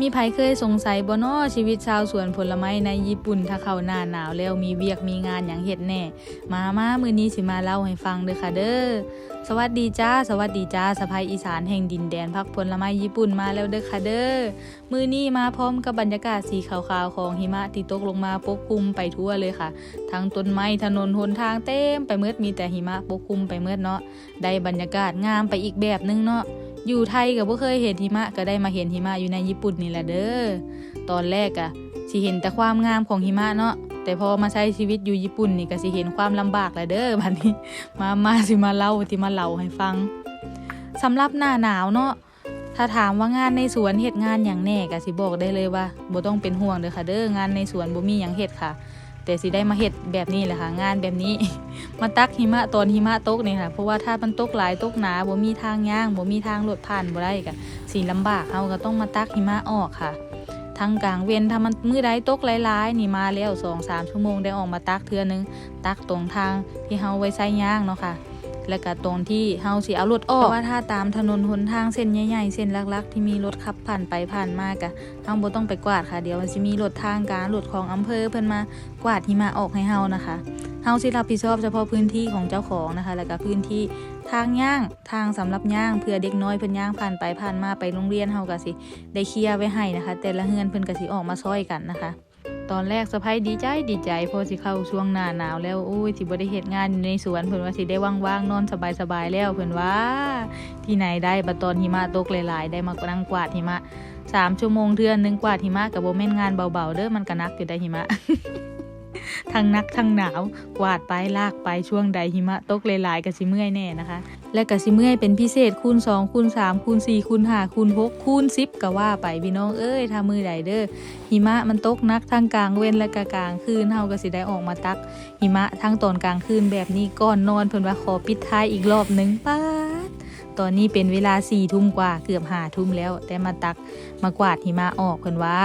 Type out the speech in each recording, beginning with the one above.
มีไผเคยสงสัยบ่น้อชีวิตชาวสวนผลไม้ในญี่ปุ่นถ้าเข้าหน้าหนาวแล้วมีเวียกมีงานหยังเฮ็ดแน่ มามามื้อนี้สิมาเล่าให้ฟังเด้อค่ะเด้อสวัสดีจ้า สวัสดีจ้าสะพายอีสานแห่งดินแดนพักผลไม้ญี่ปุ่นมาแล้วเด้อค่ะเด้อมื้อนี้มาพร้อมกับบรรยากาศสีขาวๆของหิมะที่ตกลงมาปกคลุมไปทั่วเลยค่ะ ทั้งต้นไม้ถนนหนทางเต็มไปเมืดมีแต่หิมะปกคลุมไปเมืดเนาะได้บรรยากาศงามไปอีกแบบนึงเนาะ อยู่ไทยก็บ่เคยเห็นหิมะก็ได้มาเห็นหิมะอยู่ในญี่ปุ่นนี่แหละเด้อตอนแรกอะสิเห็นแต่ความงามของหิมะเนาะแต่พอมาใช้ชีวิตอยู่ญี่ปุ่นนี่ก็สิเห็นความลำบากแหละเด้อบัดนี้ มามาสิมาเล่าที่มาเล่าให้ฟังสำหรับหน้าหนาวเนาะถ้าถามว่างานในสวนเฮ็ดงานอย่างแน่ก็สิบอกได้เลยว่าบ่ต้องเป็นห่วงเด้อค่ะเด้องานในสวนบ่มีหยังเฮ็ดค่ะ แต่สิได้มาเห็ดแบบนี้แหละค่ะงานแบบนี้ มาตักหิมะตอนหิมะตกนี่ค่ะเพราะว่าถ้ามันตกหลายตกหนาบ่มีทางย่างบ่มีทางลดผ่านบ่ได้ก็สิลำบากเขาก็ต้องมาตักหิมะออกค่ะทางกลางเวียนถ้ามันมือใดตกหลายๆนี่มาแล้วสองสามชั่วโมงได้ออกมาตักเทือนึง ตักตรงทางที่เฮาไว้ใช้ย่างเนาะค่ะ แล้วก็ตรงที่เฮาสิเอารถออกว่าถ้าตามถนนหนทางเส้นใหญ่ๆเส้นลักๆ ที่มีรถขับผ่านไปผ่านมากะเฮาบ่ต้องไปกวาดค่ะ เดี๋ยวมันสิมีรถทางการรถของอำเภอเพิ่นมากวาดหิมะออกให้เฮานะคะเฮาสิรับผิดชอบเฉพาะพื้นที่ของเจ้าของนะคะ แล้วก็พื้นที่ทางย่างทางสำหรับย่างเพื่อเด็กน้อยเพิ่นย่างผ่านไปผ่านมาไปโรงเรียนเฮาก็สิ ได้เคลียร์ไว้ให้นะคะ แต่ละเฮือนเพิ่นก็สิออกมาช่วยกันนะคะ ตอนแรกสะพ้ายดีใจดีใจพอสิเข้าช่วงหน้าหนาวแล้วอุ้ยสิบ่ได้เหตุงานอยู่ในสวนเพิ่นว่าสิได้ว่างๆนอนสบายๆแล้วเพิ่นว่า ที่ไหนได้บัดตอนหิมะตกหลายๆ ได้มานั่งกวาดหิมะสามชั่วโมงเทื่อนึงกวาดหิมะก็บ่แม่นงานเบาๆเด้อมันก็นักอยู่ได้หิมะ ทั้งนักทั้งหนาวกวาดไปลากไปช่วงใดหิมะตกหลายๆก็สิเมื่อยแน่นะคะ และก็สิเมื่อยเป็นพิเศษคูณ2คูณ3คูณ4คูณ5คูณ6คูณ10ก็ว่าไปพี่น้องเอ้ยถ้ามือใดเด้อหิมะมันตกนักทั้งกลางเว้นและก็กลางคืนเฮาก็สิได้ออกมาตัก หิมะทั้งตอนกลางคืนแบบนี้ก่อนนอนเพิ่นว่าขอปิดท้ายอีกรอบหนึงป๊าด ตอนนี้เป็นเวลาสี่ทุ่มกว่าเกือบห้าทุ่มแล้ว แต่มาตักมากวาดหิมะออกเพิ่นว่า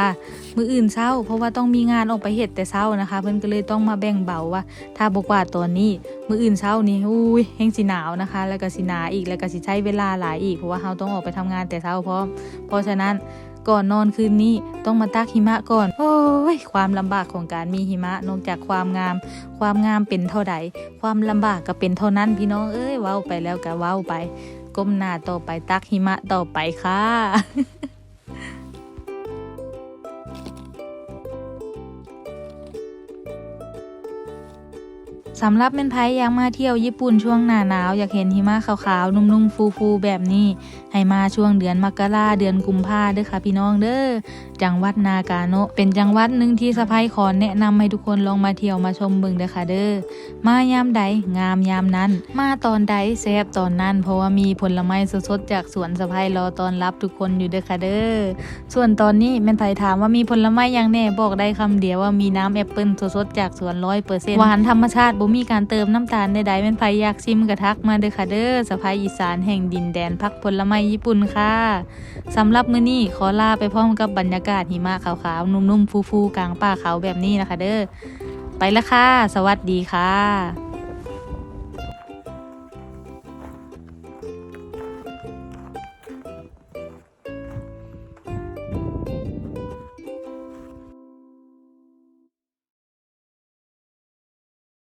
มืออื่นเช้า เพราะว่าต้องมีงานออกไปเฮ็ดแต่เช้านะคะ เพิ่นก็เลยต้องมาแบ่งเบาว่า ถ้าบกวาดตอนนี้ มืออื่นเช้านี่อุ้ยแห้งสิหนาวนะคะ แล้วก็สิหนาอีกแล้วก็สิใช้เวลาหลายอีกเพราะว่าเราต้องออกไปทำงานแต่เช้าพร้อมเพราะฉะนั้นก่อนนอนคืนนี้ต้องมาตักหิมะก่อน โอ้ย ความลำบากของการมีหิมะนอกจากความงาม ความงามเป็นเท่าใด ความลำบากก็เป็นเท่านั้นพี่น้องเอ้ยเว้าไปแล้วก็เว้าไป ก้มหน้าต่อไปตักหิมะต่อไปค่ะ สำหรับเป็นไผอยากมาเที่ยวญี่ปุ่นช่วงหน้าหนาว อยากเห็นหิมะขาวๆ นุ่มๆ ฟูๆ แบบนี้ ให้มาช่วงเดือนมกราเดือนกุมภาเด้อค่ะพี่น้องเด้อจังหวัดนากาโนะเป็นจังหวัดหนึ่งที่สะพายขอแนะนำให้ทุกคนลองมาเที่ยวมาชมเบิ่งเด้อค่ะเด้อมายามใดงามยามนั้น มาตอนใดแซ่บตอนนั้น เพราะว่ามีผลไม้สดๆจากสวนสะพายรอตอนรับทุกคนอยู่เด้อค่ะเด้อส่วนตอนนี้แม่นไผถามว่ามีผลไม้อย่างแน่บอกได้คำเดียวว่ามีน้ำแอปเปิลสดๆจากสวนร้อยเปอร์เซ็นต์หวานธรรมชาติบ่มีการเติมน้ำตาลใดๆเป็นไผอยากชิมกระทักมาเด้อค่ะเด้อสะพายอีสานแห่งดินแดนพักผลไม้ญี่ปุ่นค่ะสำหรับมื้อนี้ขอลาไปพร้อมกับบรรยากาศหิมะขาวๆนุ่มๆฟูๆกลางป่าเขาแบบนี้นะคะ เด้อไปละค่ะ สวัสดีค่ะ